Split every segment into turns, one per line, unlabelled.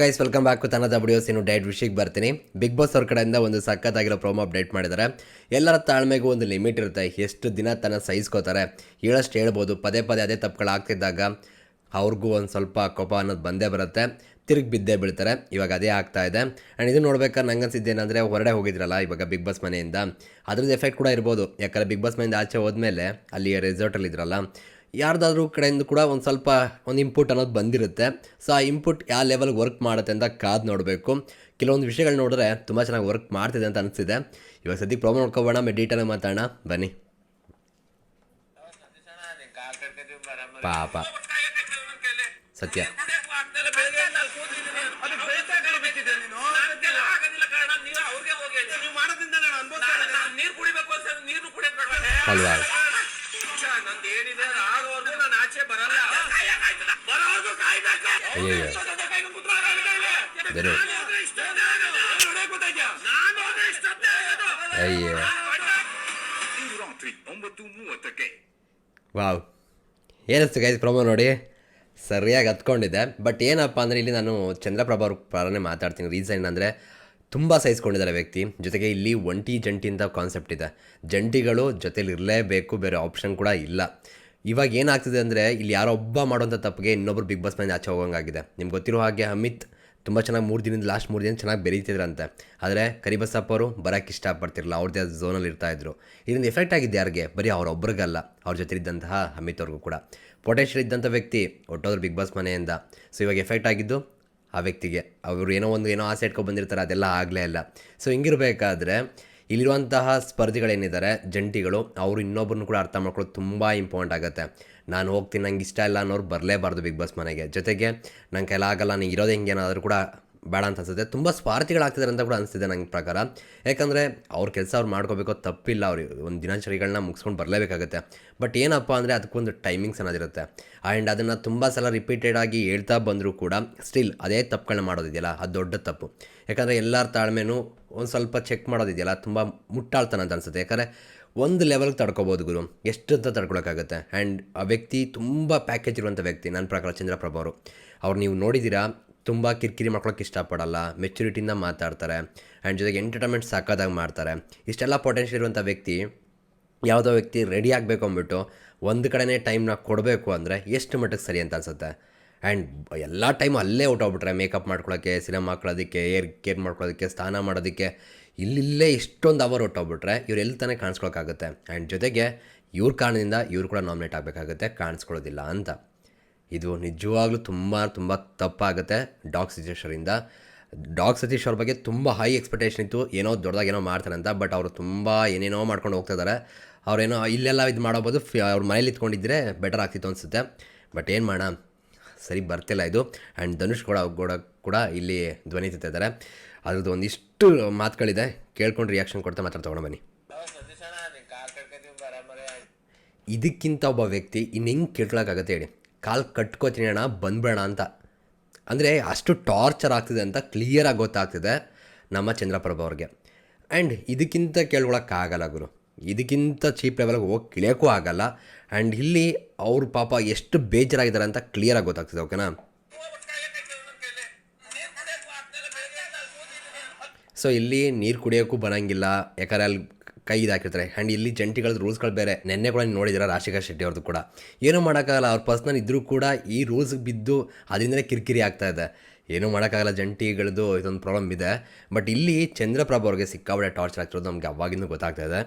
Guys welcome back to ತನ್ನ videos ಇನ್ನು diet ವಿಷಯಕ್ಕೆ ಬರ್ತೀನಿ. ಬಿಗ್ ಬಾಸ್ ಅವ್ರ ಕಡೆಯಿಂದ ಒಂದು ಸಖತ್ತಾಗಿರೋ ಪ್ರೋಮೋ ಅಪ್ಡೇಟ್ ಮಾಡಿದ್ದಾರೆ. ಎಲ್ಲರ ತಾಳ್ಮೆಗೂ ಒಂದು ಲಿಮಿಟ್ ಇರುತ್ತೆ. ಎಷ್ಟು ದಿನ ತನ್ನ ಸಹಿಸ್ಕೋತಾರೆ, ಹೇಳಷ್ಟು ಹೇಳ್ಬೋದು. ಪದೇ ಪದೇ ಅದೇ ತಪ್ಪುಗಳಾಗ್ತಿದ್ದಾಗ ಅವ್ರಿಗೂ ಒಂದು ಸ್ವಲ್ಪ ಕೋಪ ಅನ್ನೋದು ಬಂದೇ ಬರುತ್ತೆ. ತಿರುಗಿ ಬಿದ್ದೇ ಬೀಳ್ತಾರೆ. ಇವಾಗ ಅದೇ ಆಗ್ತಾ ಇದೆ. ಆ್ಯಂಡ್ ಇದು ನೋಡ್ಬೇಕಾದ್ರೆ ನಂಗೆ ಅನ್ಸಿದ್ದೇನೆಂದರೆ ಹೊರಡೆ ಹೋಗಿದ್ರಲ್ಲ ಇವಾಗ ಬಿಗ್ ಬಾಸ್ ಮನೆಯಿಂದ. ಅದ್ರದ್ದು ಎಫೆಕ್ಟ್ ಕೂಡ ಇರ್ಬೋದು. ಯಾಕಂದರೆ ಬಿಗ್ ಬಾಸ್ ಮನೆಯಿಂದ ಆಚೆ ಹೋದ್ಮೇಲೆ ಅಲ್ಲಿ ರೆಸಾರ್ಟಲ್ಲಿ ಇದ್ರಲ್ಲ ಯಾರ್ದಾದ್ರೂ ಕಡೆಯಿಂದ ಕೂಡ ಒಂದು ಸ್ವಲ್ಪ ಒಂದು ಇಂಪುಟ್ ಅನ್ನೋದು ಬಂದಿರುತ್ತೆ. ಸೊ ಆ ಇಂಪುಟ್ ಯಾವ ಲೆವೆಲ್ಗೆ ವರ್ಕ್ ಮಾಡುತ್ತೆ ಅಂತ ಕಾದು ನೋಡಬೇಕು. ಕೆಲವೊಂದು ವಿಷಯಗಳು ನೋಡಿದ್ರೆ ತುಂಬ ಚೆನ್ನಾಗಿ ವರ್ಕ್ ಮಾಡ್ತಿದೆ ಅಂತ ಅನಿಸ್ತಿದೆ. ಇವಾಗ ಸದ್ಯಕ್ಕೆ ಪ್ರಾಬ್ಲಮ್ ನೋಡ್ಕೊಬೋಣ ಡೀಟೇಲ್ ಮಾತಾಡೋಣ. ಬನ್ನಿ. ಪಾಪ. ಸತ್ಯ. ಅಲ್ವಾ ಅಯ್ಯಯ್ಯೋ ಬೆರು. ಅಯ್ಯೋ ವಾವ್. ಏನಿಸ್ತು ಗೈಸ್ ಪ್ರೊಮೋ ನೋಡಿ? ಸರಿಯಾಗಿ ಹತ್ಕೊಂಡಿದ್ದೆ. ಬಟ್ ಏನಪ್ಪ ಅಂದರೆ ಇಲ್ಲಿ ನಾನು ಚಂದ್ರಪ್ರಭಾ ಅವ್ರ ಪರನೇ ಮಾತಾಡ್ತೀನಿ. ರೀಸನ್ ಏನಂದರೆ ತುಂಬ ಸಹಿಸ್ಕೊಂಡಿದ್ದಾರೆ ವ್ಯಕ್ತಿ. ಜೊತೆಗೆ ಇಲ್ಲಿ ಒಂಟಿ ಜಂಟಿ ಅಂತ ಕಾನ್ಸೆಪ್ಟ್ ಇದೆ. ಜಂಟಿಗಳು ಜೊತೆಲಿ ಇರಲೇಬೇಕು ಬೇರೆ ಆಪ್ಷನ್ ಕೂಡ ಇಲ್ಲ. ಇವಾಗ ಏನಾಗ್ತಿದೆ ಅಂದರೆ ಇಲ್ಲಿ ಯಾರೋ ಒಬ್ಬ ಮಾಡೋಂಥ ತಪ್ಪಿಗೆ ಇನ್ನೊಬ್ರು ಬಿಗ್ ಬಾಸ್ ಮನೆ ಆಚೆ ಹೋಗೋಂಗಾಗಿದೆ. ನಿಮ್ಗೆ ಗೊತ್ತಿರೋ ಹಾಗೆ ಅಮಿತ್ ತುಂಬ ಚೆನ್ನಾಗಿ ಮೂರು ದಿನದ ಲಾಸ್ಟ್ ಮೂರು ದಿನ ಚೆನ್ನಾಗಿ ಬೆರೀತಿದ್ರಂತೆ. ಆದರೆ ಕರಿಬಸಪ್ಪ ಅವರು ಬರೋಕ್ಕೆ ಇಷ್ಟಪಡ್ತಿರಲಿಲ್ಲ, ಅವ್ರದ್ದೇ ಝೋನಲ್ಲಿ ಇರ್ತಾಯಿದ್ರು ಇದರಿಂದ ಎಫೆಕ್ಟ್ ಆಗಿದ್ದು ಯಾರಿಗೆ? ಬರೀ ಅವ್ರೊಬ್ರಿಗಲ್ಲ ಅವ್ರ ಜೊತೆ ಇದ್ದಂತಹ ಅಮಿತ್ ಅವ್ರಿಗೂ ಕೂಡ. ಪೊಟೆನ್ಷಿಯಲ್ ಇದ್ದಂಥ ವ್ಯಕ್ತಿ ಒಟ್ಟೋದ್ರು ಬಿಗ್ ಬಾಸ್ ಮನೆಯಿಂದ. ಸೊ ಇವಾಗ ಎಫೆಕ್ಟ್ ಆಗಿದ್ದು ಆ ವ್ಯಕ್ತಿಗೆ. ಅವರು ಏನೋ ಒಂದು ಏನೋ ಆಸೆ ಇಟ್ಕೊಂಡು ಬಂದಿರ್ತಾರೆ, ಅದೆಲ್ಲ ಆಗಲೇ ಇಲ್ಲ. ಸೊ ಹಿಂಗಿರಬೇಕಾದ್ರೆ ಇಲ್ಲಿರುವಂತಹ ಸ್ಪರ್ಧಿಗಳೇನಿದ್ದಾರೆ, ಜಂಟಿಗಳು, ಅವರು ಇನ್ನೊಬ್ಬರನ್ನು ಕೂಡ ಅರ್ಥ ಮಾಡ್ಕೊಳ್ಳೋದು ತುಂಬ ಇಂಪಾರ್ಟೆಂಟ್ ಆಗುತ್ತೆ. ನಾನು ಹೋಗ್ತೀನಿ, ನಂಗೆ ಇಷ್ಟ ಇಲ್ಲ ಅನ್ನೋರು ಬರಲೇಬಾರ್ದು ಬಿಗ್ ಬಾಸ್ ಮನೆಗೆ. ಜೊತೆಗೆ ಕೆಲ ಆಗಲ್ಲ, ನೀನು ಇರೋದು ಹೆಂಗೇನಾದರೂ ಕೂಡ ಬೇಡ ಅಂತ ಅನ್ಸುತ್ತೆ. ತುಂಬ ಸ್ವಾರ್ಥಿಗಳಾಗ್ತಿದ್ದಾರೆ ಅಂತ ಕೂಡ ಅನಿಸ್ತಿದೆ ನನಗೆ ಪ್ರಕಾರ. ಯಾಕಂದರೆ ಅವ್ರ ಕೆಲಸ ಅವ್ರು ಮಾಡ್ಕೋಬೇಕು, ತಪ್ಪಿಲ್ಲ, ಅವ್ರು ಒಂದು ದಿನಚರಿಗಳನ್ನ ಮುಗಿಸ್ಕೊಂಡು ಬರಲೇಬೇಕಾಗುತ್ತೆ. ಬಟ್ ಏನಪ್ಪ ಅಂದರೆ ಅದಕ್ಕೊಂದು ಟೈಮಿಂಗ್ಸ್ ಅನ್ನೋದಿರುತ್ತೆ. ಆ್ಯಂಡ್ ಅದನ್ನು ತುಂಬ ಸಲ ರಿಪೀಟೆಡ್ ಆಗಿ ಹೇಳ್ತಾ ಬಂದರೂ ಕೂಡ ಸ್ಟಿಲ್ ಅದೇ ತಪ್ಪುಗಳನ್ನ ಮಾಡೋದಿದೆಯಲ್ಲ, ಅದು ದೊಡ್ಡ ತಪ್ಪು. ಯಾಕಂದರೆ ಎಲ್ಲರ ತಾಳ್ಮೆನೂ ಒಂದು ಸ್ವಲ್ಪ ಚೆಕ್ ಮಾಡೋದಿದೆಯಲ್ಲ, ತುಂಬ ಮುಟ್ಟಾಳ್ತಾನೆ ಅಂತ ಅನ್ಸುತ್ತೆ. ಯಾಕಂದರೆ ಒಂದು ಲೆವೆಲ್ಗೆ ತಡ್ಕೊಬೋದು ಗುರು, ಎಷ್ಟು ಅಂತ ತಡ್ಕೊಳಕ್ಕಾಗುತ್ತೆ. ಆ್ಯಂಡ್ ಆ ವ್ಯಕ್ತಿ ತುಂಬ ಪ್ಯಾಕೇಜ್ ಇರುವಂಥ ವ್ಯಕ್ತಿ ನನ್ನ ಪ್ರಕಾರ ಚಂದ್ರಪ್ರಭ ಅವರು. ಅವ್ರು ನೀವು ನೋಡಿದ್ದೀರಾ ತುಂಬ ಕಿರಿಕಿರಿ ಮಾಡ್ಕೊಳಕ್ಕೆ ಇಷ್ಟಪಡಲ್ಲ ಮೆಚುರಿಟಿಯಿಂದ ಮಾತಾಡ್ತಾರೆ ಆ್ಯಂಡ್ ಜೊತೆಗೆ ಎಂಟರ್ಟೈನ್ಮೆಂಟ್ ಸಾಕಾದಾಗ ಮಾಡ್ತಾರೆ. ಇಷ್ಟೆಲ್ಲ ಪೊಟೆನ್ಷಿಯಲ್ ಇರುವಂಥ ವ್ಯಕ್ತಿ, ಯಾವುದೋ ವ್ಯಕ್ತಿ ರೆಡಿ ಆಗಬೇಕು ಅಂದ್ಬಿಟ್ಟು ಒಂದು ಕಡೆನೇ ಟೈಮ್ನ ಕೊಡಬೇಕು ಅಂದರೆ ಎಷ್ಟು ಮಟ್ಟಕ್ಕೆ ಸರಿ ಅಂತ ಅನ್ಸುತ್ತೆ. ಆ್ಯಂಡ್ ಎಲ್ಲ ಟೈಮ್ ಅಲ್ಲೇ ಹೊಟ್ಟೋಗ್ಬಿಟ್ರೆ ಮೇಕಪ್ ಮಾಡ್ಕೊಳ್ಳೋಕ್ಕೆ ಸಿನಿಮಾ ಹಾಕೊಳ್ಳೋದಕ್ಕೆ ಏರ್ ಕೇರ್ ಮಾಡ್ಕೊಳೋದಕ್ಕೆ, ಸ್ನಾನ ಮಾಡೋದಕ್ಕೆ, ಇಲ್ಲಿಲ್ಲೇ ಇಷ್ಟೊಂದು ಅವರ್ ಹೊಟ್ಟೋಗ್ಬಿಟ್ರೆ ಇವ್ರು ಎಲ್ಲಿ ತಾನೇ ಕಾಣಿಸ್ಕೊಳಕ್ಕಾಗುತ್ತೆ ಆ್ಯಂಡ್ ಜೊತೆಗೆ ಇವ್ರ ಕಾರಣದಿಂದ ಇವ್ರು ಕೂಡ ನಾಮಿನೇಟ್ ಆಗಬೇಕಾಗುತ್ತೆ, ಕಾಣಿಸ್ಕೊಳ್ಳೋದಿಲ್ಲ ಅಂತ. ಇದು ನಿಜವಾಗ್ಲೂ ತುಂಬ ತುಂಬ ತಪ್ಪಾಗುತ್ತೆ ಡಾಕ್ ಸತೀಶ್ ಅವರಿಂದ. ಡಾಕ್ ಸತೀಶ್ ಅವ್ರ ಬಗ್ಗೆ ತುಂಬ ಹೈ ಎಕ್ಸ್ಪೆಕ್ಟೇಷನ್ ಇತ್ತು. ಏನೋ ದೊಡ್ಡದಾಗಿ ಏನೋ ಮಾಡ್ತಾರೆ ಅಂತ ಬಟ್ ಅವರು ತುಂಬ ಏನೇನೋ ಮಾಡ್ಕೊಂಡು ಹೋಗ್ತಾ ಇದ್ದಾರೆ ಅವ್ರೇನೋ ಇಲ್ಲೆಲ್ಲ ಇದು ಮಾಡೋಬೋದು ಫಿ ಅವ್ರ ಮನೇಲಿ ಇತ್ಕೊಂಡಿದ್ರೆ ಬೆಟರ್ ಆಗ್ತಿತ್ತು ಅನಿಸುತ್ತೆ. ಬಟ್ ಏನು ಮಾಡೋಣ? ಸರಿ ಬರ್ತಿಲ್ಲ ಇದು. ಆ್ಯಂಡ್ ಧನುಷ್ ಕೂಡ ಕೂಡ ಕೂಡ ಇಲ್ಲಿ ಧ್ವನಿ ಇದ್ದಾರೆ ಅದ್ರದ್ದು ಒಂದಿಷ್ಟು ಮಾತುಗಳಿದೆ. ಕೇಳ್ಕೊಂಡು ರಿಯಾಕ್ಷನ್ ಕೊಡ್ತಾ ಮಾತ್ರ ತೊಗೊಂಡು ಬನ್ನಿ. ಇದಕ್ಕಿಂತ ಒಬ್ಬ ವ್ಯಕ್ತಿ ಇನ್ನು ಹೆಂಗೆ ಕೇಳ್ಕೊಳಕ್ಕಾಗತ್ತೆ ಹೇಳಿ. ಕಾಲು ಕಟ್ಕೋತೀನಿ ಅಣ್ಣ ಬಂದ್ಬೇಡ ಅಂತ. ಅಂದರೆ ಅಷ್ಟು ಟಾರ್ಚರ್ ಆಗ್ತಿದೆ ಅಂತ ಕ್ಲಿಯರಾಗಿ ಗೊತ್ತಾಗ್ತಿದೆ ನಮ್ಮ ಚಂದ್ರಪ್ರಭಾ ಅವ್ರಿಗೆ. ಆ್ಯಂಡ್ ಇದಕ್ಕಿಂತ ಕೇಳ್ಕೊಳಕ್ಕಾಗಲ್ಲ ಗುರು. ಇದಕ್ಕಿಂತ ಚೀಪ್ ಲೆವೆಲ್ಗೆ ಹೋಗಿ ಇಳಿಯೋಕ್ಕೂ ಆಗಲ್ಲ. ಆ್ಯಂಡ್ ಇಲ್ಲಿ ಅವ್ರ ಪಾಪ ಎಷ್ಟು ಬೇಜಾರಾಗಿದ್ದಾರೆ ಅಂತ ಕ್ಲಿಯರಾಗಿ ಗೊತ್ತಾಗ್ತಿದೆ ಓಕೆನಾ ಸೊ ಇಲ್ಲಿ ನೀರು ಕುಡಿಯೋಕ್ಕೂ ಬರೋಂಗಿಲ್ಲ. ಯಾಕಂದರೆ ಅಲ್ಲಿ ಕೈ ಇದಾಕಿರ್ತಾರೆ ಆ್ಯಂಡ್ ಇಲ್ಲಿ ಜಂಟಿಗಳದ್ದು ರೂಲ್ಸ್ಗಳು ಬೇರೆ. ನೆನ್ನೆ ಕೂಡ ನೀವು ನೋಡಿದಿರ ರಾಶಿಕಾ ಶೆಟ್ಟಿ ಅವ್ರದ್ದು ಕೂಡ. ಏನೂ ಮಾಡೋಕ್ಕಾಗಲ್ಲ, ಅವ್ರ ಪರ್ಸ್ನಲ್ ಇದ್ದರೂ ಕೂಡ ಈ ರೂಲ್ಸ್ಗೆ ಬಿದ್ದು ಅದರಿಂದಲೇ ಕಿರಿಕಿರಿ ಆಗ್ತಾ ಇದೆ. ಏನೂ ಮಾಡೋಕ್ಕಾಗಲ್ಲ ಜಂಟಿಗಳದ್ದು ಇದೊಂದು ಪ್ರಾಬ್ಲಮ್ ಇದೆ. ಬಟ್ ಇಲ್ಲಿ ಚಂದ್ರಪ್ರಭ ಅವ್ರಿಗೆ ಸಿಕ್ಕಾಬಡೆ ಟಾರ್ಚರ್ ಆಗ್ತಿರೋದು ನಮಗೆ ಅವಾಗಿಂದ ಗೊತ್ತಾಗ್ತಾ ಇದೆ.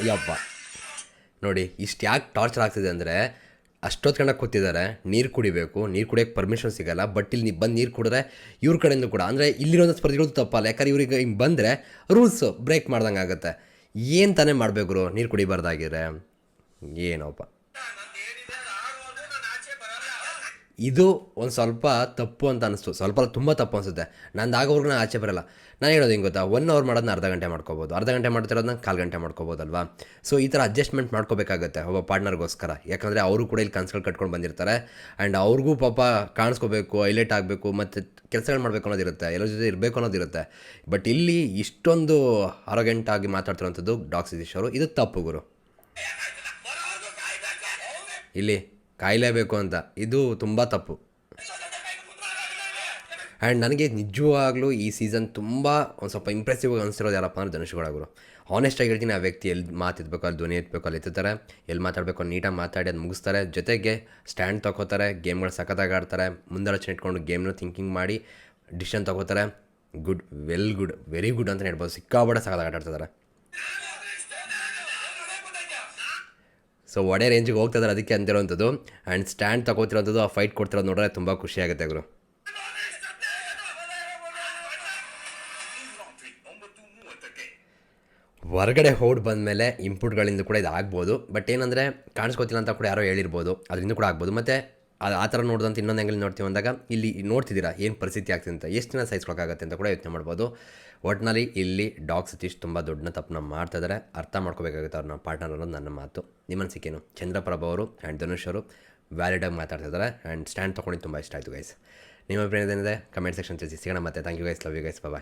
ಅಯ್ಯಪ್ಪ ನೋಡಿ, ಇಷ್ಟು ಯಾಕೆ ಟಾರ್ಚರ್ ಆಗ್ತಿದೆ ಅಂದರೆ ಅಷ್ಟೊತ್ತು ಕಣಕ್ಕೆ ಕೂತಿದ್ದಾರೆ, ನೀರು ಕುಡಿಬೇಕು, ನೀರು ಕುಡಿಯೋಕ್ಕೆ ಪರ್ಮಿಷನ್ ಸಿಗಲ್ಲ ಬಟ್ ಇಲ್ಲಿ ನೀವು ಬಂದು ನೀರು ಕುಡಿದ್ರೆ ಇವ್ರ ಕಡೆಯಿಂದ ಕೂಡ. ಅಂದರೆ ಇಲ್ಲಿರೋ ಸ್ಪರ್ಧಿಗಳು ತಪ್ಪಲ್ಲ, ಯಾಕಂದ್ರೆ ಇವ್ರಿಗೆ ಹಿಂಗೆ ಬಂದರೆ ರೂಲ್ಸ್ ಬ್ರೇಕ್ ಮಾಡ್ದಂಗೆ ಆಗುತ್ತೆ. ಏನು ತಾನೇ ಮಾಡಬೇಕು ನೀರು ಕುಡಿಬಾರ್ದಾಗಿದ್ರೆ? ಏನೋಪ್ಪ ಇದು ಒಂದು ಸ್ವಲ್ಪ ತಪ್ಪು ಅಂತ ಅನಿಸ್ತು. ಸ್ವಲ್ಪ ತುಂಬ ತಪ್ಪು ಅನಿಸುತ್ತೆ. ನಂದು ಆಗೋವರೆಗೂ ಆಚೆ ಬರಲ್ಲ. ನಾನು ಹೇಳೋದು ಹಿಂಗೆ ಗೊತ್ತಾ? ಒನ್ ಅವರ್ ಮಾಡೋದನ್ನ ಅರ್ಧ ಗಂಟೆ ಮಾಡ್ಕೋಬೋದು. ಅರ್ಧ ಗಂಟೆ ಮಾಡ್ತಿರೋದನ್ನ ಕಾಲು ಗಂಟೆ ಮಾಡ್ಕೋಬೋದಲ್ವಾ? ಸೊ ಈ ಥರ ಅಡ್ಜಸ್ಟ್ಮೆಂಟ್ ಮಾಡ್ಕೋಬೇಕಾಗುತ್ತೆ ಒಬ್ಬ ಪಾರ್ಟ್ನರ್ಗೋಸ್ಕರ ಯಾಕಂದರೆ ಅವರು ಕೂಡ ಇಲ್ಲಿ ಕನ್ಸಲ್ಟ್ ಕಟ್ಕೊಂಡು ಬಂದಿರ್ತಾರೆ. ಆ್ಯಂಡ್ ಅವ್ರಿಗೂ ಪಾಪ ಕಾಣಿಸ್ಕೋಬೇಕು ಹೈಲೈಟ್ ಆಗಬೇಕು, ಮತ್ತು ಕೆಲಸಗಳು ಮಾಡಬೇಕು ಅನ್ನೋದಿರುತ್ತೆ. ಎಲ್ಲರ ಜೊತೆ ಇರಬೇಕು ಅನ್ನೋದಿರುತ್ತೆ. ಬಟ್ ಇಲ್ಲಿ ಇಷ್ಟೊಂದು ಆರೋಗ್ಯಂಟಾಗಿ ಮಾತಾಡ್ತಿರೋಂಥದ್ದು ಡಾಕ್ಸ್ ಸತೀಶ್ ಅವರು. ಇದು ತಪ್ಪು ಗುರು. ಇಲ್ಲಿ ಕಾಯಲೇಬೇಕು ಅಂತ. ಇದು ತುಂಬ ತಪ್ಪು. ಆ್ಯಂಡ್ ನನಗೆ ನಿಜವಾಗ್ಲೂ ಈ ಸೀಸನ್ ತುಂಬ ಒಂದು ಸ್ವಲ್ಪ ಇಂಪ್ರೆಸಿವ್ ಅನಿಸಿರೋದು ಯಾರಪ್ಪ ಅಂದ್ರೆ ಧನುಷ್ಗಳಾಗರು ಆನೆಸ್ಟಾಗಿ ಹೇಳ್ತೀನಿ, ಆ ವ್ಯಕ್ತಿ ಎಲ್ಲಿ ಮಾತಿದ್ಬೇಕು ಅಲ್ಲಿ ಧ್ವನಿ ಎತ್ತಬೇಕು ಅಲ್ಲಿ ಎತ್ತಾರೆ ಎಲ್ಲಿ ಮಾತಾಡಬೇಕು, ನೀಟಾಗಿ ಮಾತಾಡಿ ಅದು ಮುಗಿಸ್ತಾರೆ. ಜೊತೆಗೆ ಸ್ಟ್ಯಾಂಡ್ ತೊಗೋತಾರೆ ಗೇಮ್ಗಳು ಸಖತ್ತಾಗಿ ಆಡ್ತಾರೆ. ಮುಂದಾಲೋಚನೆ ಇಟ್ಕೊಂಡು ಗೇಮ್ನ ಥಿಂಕಿಂಗ್ ಮಾಡಿ ಡಿಸಿಷನ್ ತೊಗೋತಾರೆ good well good very good ಅಂತ ಹೇಳ್ಬೋದು. ಸಿಕ್ಕಾಬಡ ಸಖತ್ತಾಗಿ ಆಟ ಸೊ ಒಡೆ ರೇಂಜಿಗೆ ಹೋಗ್ತಿದ್ದಾರೆ ಅದಕ್ಕೆ ಅಂತಿರೋವಂಥದ್ದು ಆ್ಯಂಡ್ ಸ್ಟ್ಯಾಂಡ್ ತಗೋತಿರೋಂಥದ್ದು, ಆ ಫೈಟ್ ಕೊಡ್ತಿರೋದು ನೋಡಿದ್ರೆ ತುಂಬ ಖುಷಿಯಾಗುತ್ತೆ ಗುರು. ಹೊರಗಡೆ ಹೋಡ್ ಬಂದ ಬಂದಮೇಲೆ ಇಂಪುಟ್ಗಳಿಂದ ಕೂಡ ಇದು ಆಗ್ಬೋದು ಬಟ್ ಏನಂದರೆ, ಕಾಣಿಸ್ಕೊತಿಲ್ಲ ಅಂತ ಕೂಡ ಯಾರೋ ಹೇಳಿರ್ಬೋದು. ಅದರಿಂದ ಕೂಡ ಆಗ್ಬೋದು. ಮತ್ತು ಅದು ಆ ಥರ ನೋಡ್ದಂತ ಇನ್ನೊಂದು ಆ್ಯಂಗಲ್ ನೋಡ್ತೀವಿ ಅಂದಾಗ ಇಲ್ಲಿ ನೋಡ್ತಿದ್ದೀರಾ ಏನು ಪರಿಸ್ಥಿತಿ ಆಗ್ತಿದೆ ಅಂತ, ಎಷ್ಟು ದಿನ ಸಹಿಸ್ಕೊಳಕ್ಕಾಗತ್ತೆ ಅಂತ ಕೂಡ ಯೋಚನೆ ಮಾಡ್ಬೋದು. ಒಟ್ಟಿನಲ್ಲಿ ಇಲ್ಲಿ ಡಾಗ್ ಸತೀಶ್ ತುಂಬ ದೊಡ್ಡ ತಪ್ಪನ್ನ ಮಾಡ್ತಾ ಇದ್ದಾರೆ ಅರ್ಥ ಮಾಡ್ಕೋಬೇಕಾಗುತ್ತೆ ಅವ್ರನ್ನ ಪಾರ್ಟ್ನರ್ ಅನ್ನೋದು ನನ್ನ ಮಾತು. ನಿಮ್ಮ ಅನಿಸಿಕೆನು ಚಂದ್ರಪ್ರಭ ಅವರು ಆ್ಯಂಡ್ ಧನುಷ್ ಅವರು ವ್ಯಾಲಿಡಾಗಿ ಮಾತಾಡ್ತಾ ಇದ್ದಾರೆ ಆ್ಯಂಡ್ ಸ್ಟ್ಯಾಂಡ್ ತೊಗೊಂಡು ತುಂಬ ಇಷ್ಟ ಆಯಿತು ಗೈಸ್ ನಿಮ್ಮ ಅಭಿಪ್ರಾಯ ಏನಿದೆ ಕಮೆಂಟ್ ಸೆಕ್ಷನ್ ತಿಳಿಸಿ. ಸಿಗೋಣ ಮತ್ತೆ. Thank you guys love you guys bye